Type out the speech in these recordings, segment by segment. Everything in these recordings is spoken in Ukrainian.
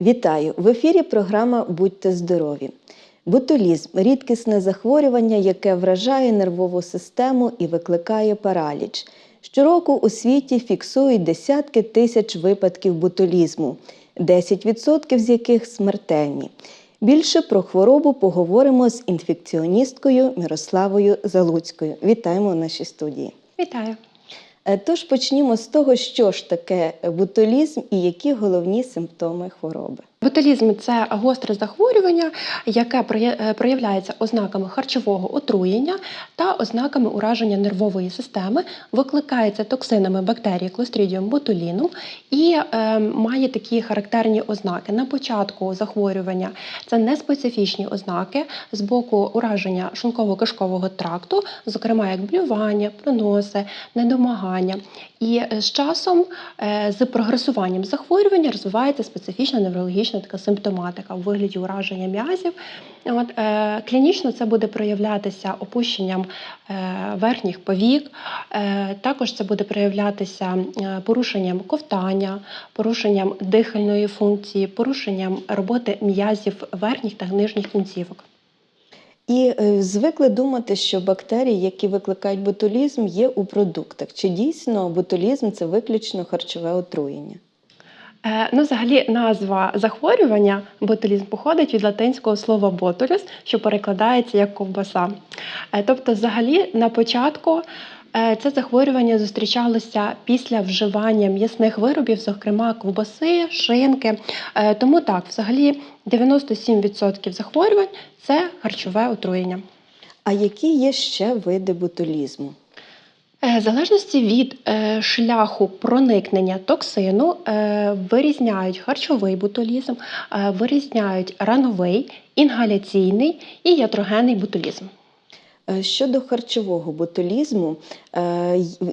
Вітаю! В ефірі програма Будьте здорові. Ботулізм рідкісне захворювання, яке вражає нервову систему і викликає параліч. Щороку у світі фіксують десятки тисяч випадків ботулізму, 10% з яких смертельні. Більше про хворобу поговоримо з інфекціоністкою Мирославою Залуцькою. Вітаємо в нашій студії. Вітаю. Е, Тож почнімо з того, що ж таке ботулізм і які головні симптоми хвороби. Ботулізм це гостре захворювання, яке е, проявляється ознаками харчового отруєння та ознаками ураження нервової системи, викликається токсинами бактерії Clostridium botulinum і е, має такі характерні ознаки. На початку захворювання це неспецифічні ознаки з боку ураження шлунково-кишкового тракту, зокрема як блювання, проноси, недомагання. І е, з часом, е, з прогресуванням захворювання, розвивається специфічна неврологічна така симптоматика у вигляді ураження м'язів. От, е, клінічно це буде проявлятися опущенням е, верхніх повік, е, також це буде проявлятися е, порушенням ковтання, порушенням дихальної функції, порушенням роботи м'язів верхніх та нижніх кінцівок. І е, звикли думати, що бактерії, які викликають ботулізм, є у продуктах. Чи дійсно ботулізм це виключно харчове отруєння? Е, Ну, взагалі, назва захворювання ботулізм походить від латинського слова ботулюс, що перекладається як ковбаса. Е, Тобто, взагалі, на початку е, це захворювання зустрічалося після вживання м'ясних виробів, зокрема ковбаси, шинки. Тому так, взагалі, 97% захворювань це харчове отруєння. А які є ще види ботулізму? Е, В залежності від е, шляху проникнення токсину е, вирізняють харчовий ботулізм, е, вирізняють рановий, інгаляційний і ятрогенний ботулізм. Е, Щодо харчового ботулізму,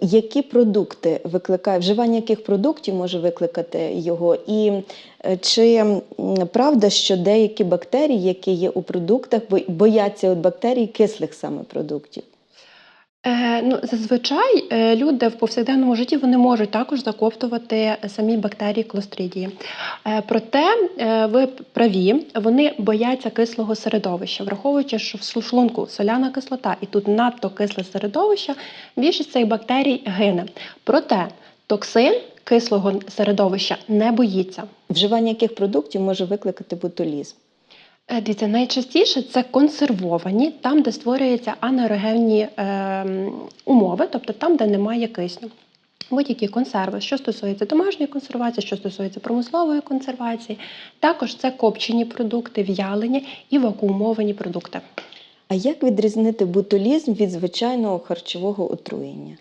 які продукти викликає, вживання яких продуктів може викликати його? І чи правда, що деякі бактерії, які є у продуктах, бо- бояться от бактерій кислих саме продуктів? Е, ну, зазвичай е, люди в повсякденному житті вони можуть також закоптувати самі бактерії клостридії. Е, проте е, ви праві, вони бояться кислого середовища, враховуючи, що в шлунку соляна кислота і тут надто кисле середовище, більшість цих бактерій гине. Проте токсин кислого середовища не боїться. Вживання яких продуктів може викликати ботулізм? Е, Дивіться, найчастіше це консервовані, там, де створюються анаерогенні е, умови, тобто там, де немає кисню. Будь-які консерви, що стосується домашньої консервації, що стосується промислової консервації, також це копчені продукти, в'ялені і вакуумовані продукти. А як відрізнити ботулізм від звичайного харчового отруєння?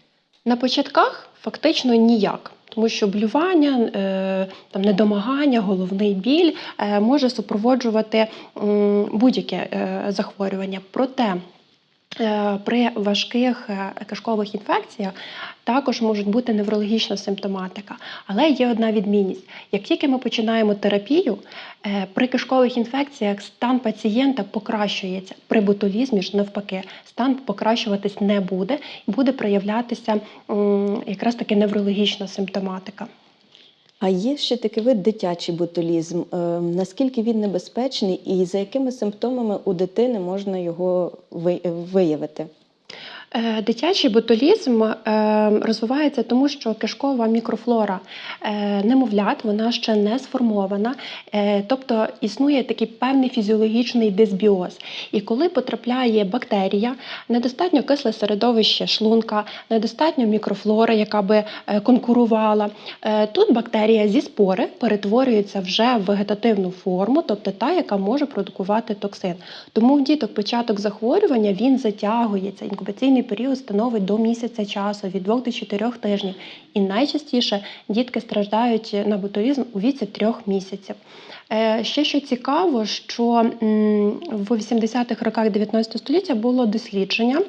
На початках фактично ніяк, тому що блювання, е, там недомагання, головний біль е, може супроводжувати будь-яке е, захворювання. Проте при важких е, кишкових інфекціях також можуть бути неврологічна симптоматика. Але є одна відмінність: як тільки ми починаємо терапію, е, при кишкових інфекціях стан пацієнта покращується. При ботулізмі ж навпаки, стан покращуватись не буде, і буде проявлятися якраз таки неврологічна симптоматика. А є ще такий вид дитячий ботулізм. Е, наскільки він небезпечний і за якими симптомами у дитини можна його ви- виявити? Е, Дитячий ботулізм е, розвивається тому, що кишкова мікрофлора е, немовлят вона ще не сформована, тобто існує такий певний фізіологічний дисбіоз. І коли потрапляє бактерія, недостатньо кисле середовище шлунка, недостатньо мікрофлори, яка би конкурувала. Тут бактерія зі спори перетворюється вже в вегетативну форму, тобто та, яка може продукувати токсин. Тому в діток початок захворювання він затягується. Інкубаційний період становить до місяця часу, від 2 до 4 тижнів. І найчастіше дітки страждають на ботулізм у віці 3 місяців. Е, Ще що цікаво, що в 80-х роках 19 століття було дослідження,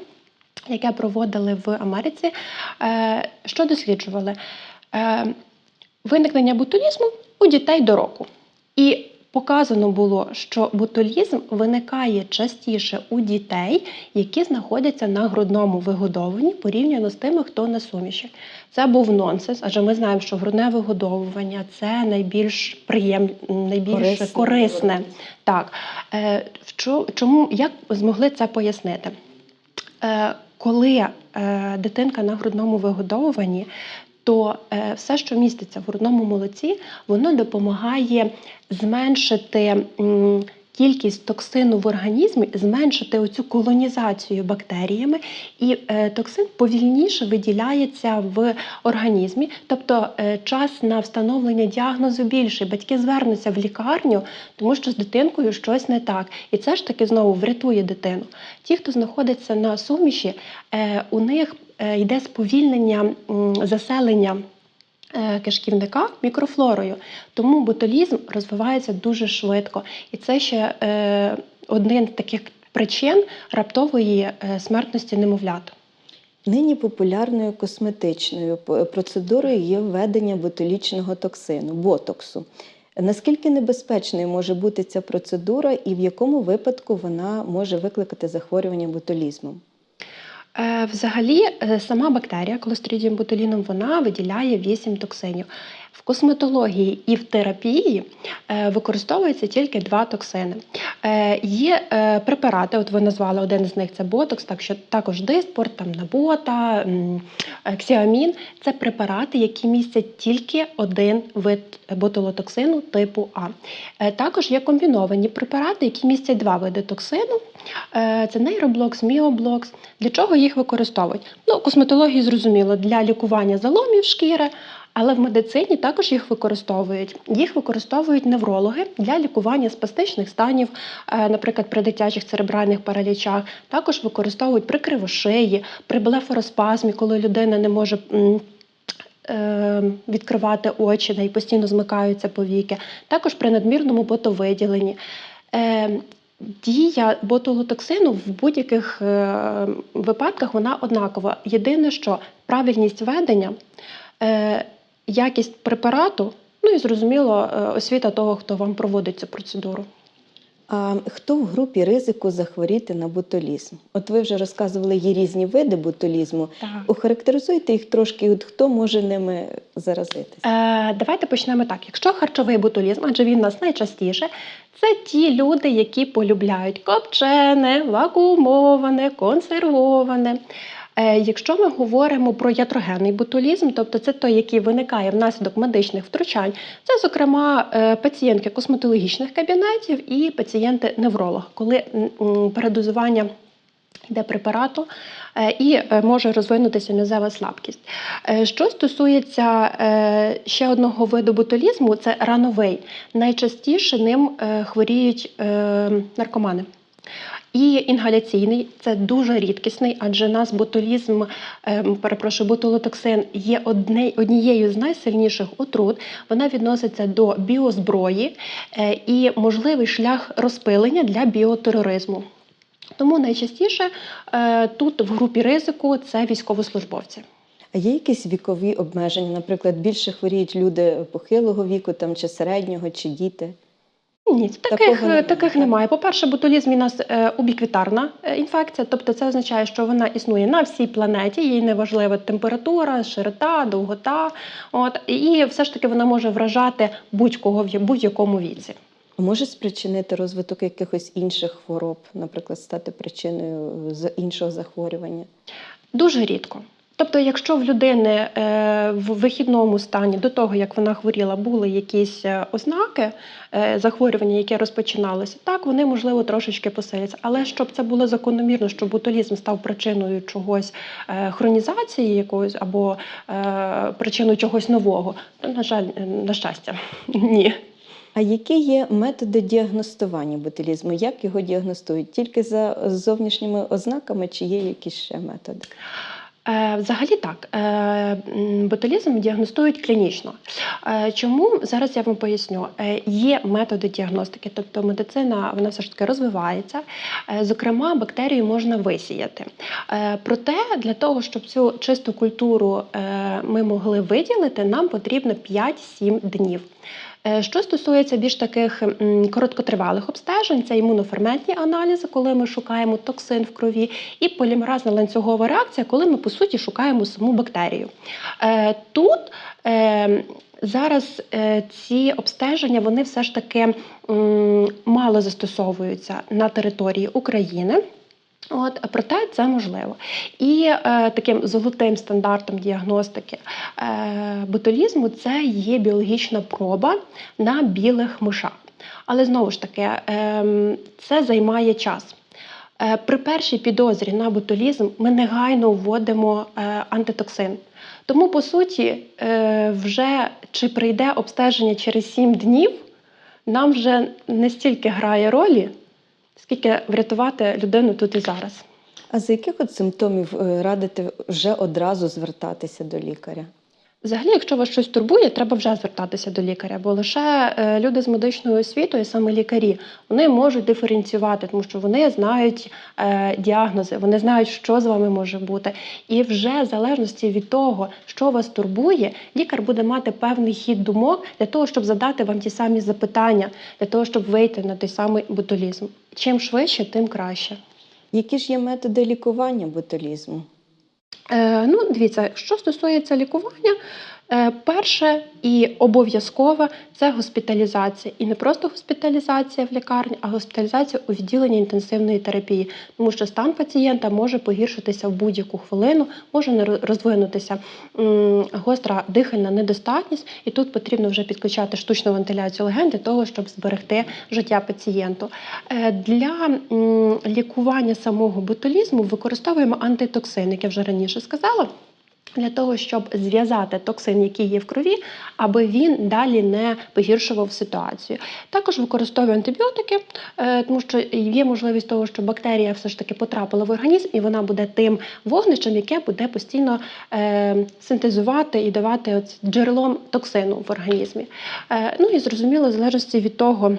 яке проводили в Америці. Е, Що досліджували? Е, Виникнення ботулізму у дітей до року. І Показано було, що ботулізм виникає частіше у дітей, які знаходяться на грудному вигодовуванні порівняно з тими, хто на суміші. Це був нонсенс, адже ми знаємо, що грудне вигодовування це найбільш приєм... найбільш Корисне. корисне. Так. Е, Чому як змогли це пояснити? Е, Коли е, дитинка на грудному вигодовуванні, то е, все, що міститься в грудному молоці, воно допомагає зменшити кількість токсину в організмі, зменшити оцю колонізацію бактеріями, і е, токсин повільніше виділяється в організмі. Тобто е, час на встановлення діагнозу більший. Батьки звернуться в лікарню, тому що з дитинкою щось не так. І це ж таки знову врятує дитину. Ті, хто знаходиться на суміші, у них йде сповільнення заселення е, кишківника мікрофлорою. Тому ботулізм розвивається дуже швидко. І це ще е, один з таких причин раптової е, смертності немовлят. Нині популярною косметичною процедурою є введення ботулічного токсину ботоксу. Наскільки небезпечною може бути ця процедура і в якому випадку вона може викликати захворювання ботулізмом? Е, Взагалі, е, сама бактерія колостридіум ботуліном вона виділяє 8 токсинів. В косметології і в терапії е, використовується тільки два токсини. Е, Є е, препарати, от ви назвали один з них це ботокс, так що також диспорт, там набота, ксіамін. Це препарати, які містять тільки один вид ботулотоксину типу А. Також є комбіновані препарати, які містять два види токсину. Це нейроблокс, міоблокс. Для чого їх використовують? Ну, косметології зрозуміло, для лікування заломів шкіри, але в медицині також їх використовують. Їх використовують неврологи для лікування спастичних станів, е, наприклад, при дитячих церебральних паралічах. Також використовують при кривошиї, при блефороспазмі, коли людина не може. е, Відкривати очі і постійно змикаються повіки, також при надмірному потовиділенні. Е, Дія ботулотоксину в будь-яких випадках вона однакова. Єдине, що правильність ведення, якість препарату, ну і зрозуміло, е, освіта того, хто вам проводить цю процедуру. А хто в групі ризику захворіти на ботулізм? От ви вже розказували, є різні види ботулізму. Так. Охарактеризуйте їх трошки, от хто може ними заразитися? Е, давайте почнемо так. Якщо харчовий ботулізм, адже він у нас найчастіше, це ті люди, які полюбляють копчене, вакуумоване, консервоване. Е, Якщо ми говоримо про ятрогенний ботулізм, тобто це той, який виникає внаслідок медичних втручань, це, зокрема, е, пацієнтки косметологічних кабінетів і пацієнти невролог, коли передозування йде препарату е, і може розвинутися м'язева слабкість. Що стосується ще одного виду ботулізму, це рановий. Найчастіше ним хворіють наркомани. І інгаляційний це дуже рідкісний, адже нас ботулізм, е, перепрошую, ботулотоксин є однією з найсильніших отрут. Вона відноситься до біозброї е, і можливий шлях розпилення для біотероризму. Тому найчастіше е, тут в групі ризику це військовослужбовці. А є якісь вікові обмеження? Наприклад, більше хворіють люди похилого віку там, чи середнього, чи діти? Ні, таких, Такого таких, немає. По-перше, ботулізм у нас е, убіквітарна е, інфекція, тобто це означає, що вона існує на всій планеті, їй не важлива температура, широта, довгота. От, і все ж таки вона може вражати будь-кого в будь-якому віці. Може спричинити розвиток якихось інших хвороб, наприклад, стати причиною е, іншого захворювання? Дуже рідко. Тобто, якщо в людини е, в вихідному стані до того, як вона хворіла, були якісь е, ознаки е, захворювання, яке розпочиналося, так вони можливо трошечки посиляться. Але щоб це було закономірно, щоб ботулізм став причиною чогось хронізації якоїсь або причиною чогось нового, то на жаль, на щастя, ні. А які є методи діагностування ботулізму? Як його діагностують? Тільки за зовнішніми ознаками, чи є якісь ще методи? Е, Взагалі так, Е, ботулізм діагностують клінічно. Е, Чому зараз я вам поясню? Є методи діагностики, тобто медицина вона все ж таки розвивається. Зокрема, бактерію можна висіяти. Проте для того, щоб цю чисту культуру ми могли виділити, нам потрібно 5-7 днів. Е, Що стосується більш таких короткотривалих обстежень, це імуноферментні аналізи, коли ми шукаємо токсин в крові, і полімеразна ланцюгова реакція, коли ми по суті шукаємо саму бактерію. Е, Тут е, зараз ці обстеження вони все ж таки мало застосовуються на території України. От, проте це можливо. І е, таким золотим стандартом діагностики е, ботулізму це є біологічна проба на білих мишах. Але знову ж таки, е, це займає час. Е, При першій підозрі на ботулізм ми негайно вводимо е, антитоксин. Тому, по суті, е, вже чи прийде обстеження через 7 днів, нам вже не стільки грає ролі, скільки врятувати людину тут і зараз. А за яких от симптомів е, радите вже одразу звертатися до лікаря? Взагалі, якщо вас щось турбує, треба вже звертатися до лікаря, бо лише е, люди з медичною освітою, саме лікарі, вони можуть диференціювати, тому що вони знають е, діагнози, вони знають, що з вами може бути. І вже в залежності від того, що вас турбує, лікар буде мати певний хід думок для того, щоб задати вам ті самі запитання, для того, щоб вийти на той самий ботулізм. Чим швидше, тим краще. Які ж є методи лікування ботулізму? Е, ну, дивіться, що стосується лікування, перше і обов'язкове це госпіталізація. І не просто госпіталізація в лікарні, а госпіталізація у відділенні інтенсивної терапії, тому що стан пацієнта може погіршитися в будь-яку хвилину, може не розвинутися гостра дихальна недостатність, і тут потрібно вже підключати штучну вентиляцію легень для того, щоб зберегти життя пацієнту. Е, Для лікування самого ботулізму використовуємо антитоксин, як я вже раніше сказала. Для того, щоб зв'язати токсин, який є в крові, аби він далі не погіршував ситуацію. Також використовую антибіотики, е, тому що є можливість того, що бактерія все ж таки потрапила в організм, і вона буде тим вогнищем, яке буде постійно е, синтезувати і давати джерелом токсину в організмі. Е, ну і зрозуміло, в залежності від того.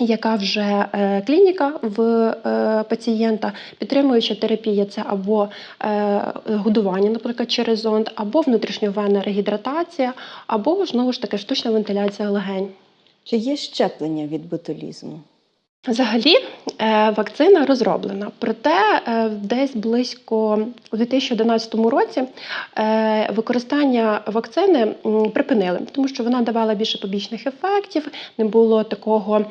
Яка вже е, клініка в е, пацієнта, підтримуюча терапія це або е, годування, наприклад, через зонд, або внутрішньовенна регідратація, або знову ж таки штучна вентиляція легень. Чи є щеплення від ботулізму? Взагалі, е, вакцина розроблена, проте е, десь близько у 2011 році е, використання вакцини припинили, тому що вона давала більше побічних ефектів, не було такого.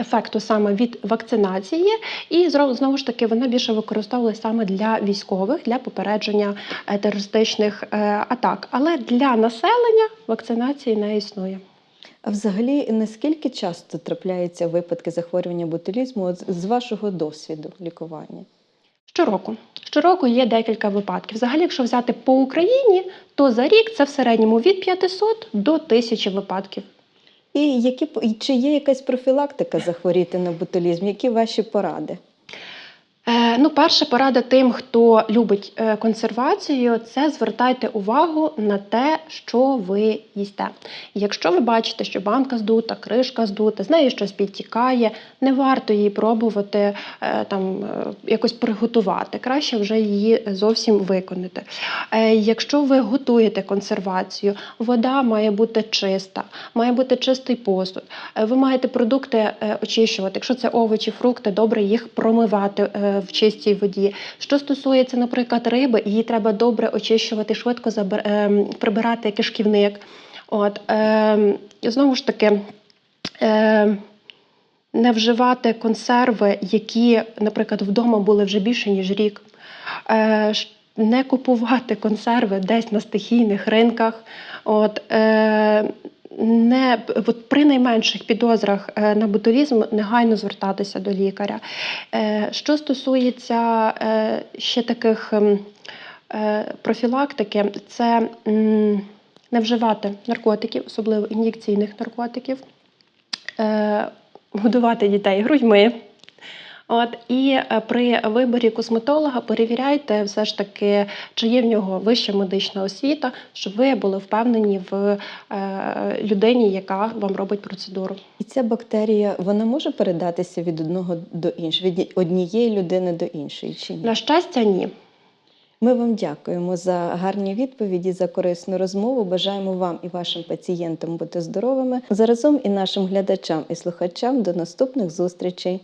Ефекту саме від вакцинації, і знову ж таки вона більше використовувалася саме для військових для попередження терористичних атак. Але для населення вакцинації не існує. А взагалі, наскільки часто трапляються випадки захворювання ботулізму з вашого досвіду лікування? Щороку. Щороку є декілька випадків. Взагалі, якщо взяти по Україні, то за рік це в середньому від 500 до 1000 випадків. І які чи є якась профілактика захворіти на ботулізм? Які ваші поради? Ну, перша порада тим, хто любить е, консервацію, це звертайте увагу на те, що ви їсте. Якщо ви бачите, що банка здута, кришка здута, з нею щось підтікає, не варто її пробувати е, там е, якось приготувати. Краще вже її зовсім виконати. Якщо ви готуєте консервацію, вода має бути чиста, має бути чистий посуд. Ви маєте продукти очищувати. Якщо це овочі, фрукти, добре їх промивати в чистій воді. Що стосується, наприклад, риби, її треба добре очищувати, швидко забер... е, прибирати кишківник. От, е, знову ж таки. Е, не вживати консерви, які, наприклад, вдома були вже більше ніж рік. Е, не купувати консерви десь на стихійних ринках. От, е, не, от при найменших підозрах е, на ботулізм негайно звертатися до лікаря. Е, що стосується е, ще таких ем, профілактики, це не вживати наркотиків, особливо ін'єкційних наркотиків, годувати дітей грудьми. От і е, при виборі косметолога перевіряйте все ж таки, чи є в нього вища медична освіта, щоб ви були впевнені в е, людині, яка вам робить процедуру. І ця бактерія вона може передатися від одного до іншого, від однієї людини до іншої чи ні? На щастя, ні. Ми вам дякуємо за гарні відповіді, за корисну розмову. Бажаємо вам і вашим пацієнтам бути здоровими. Заразом і нашим глядачам і слухачам до наступних зустрічей.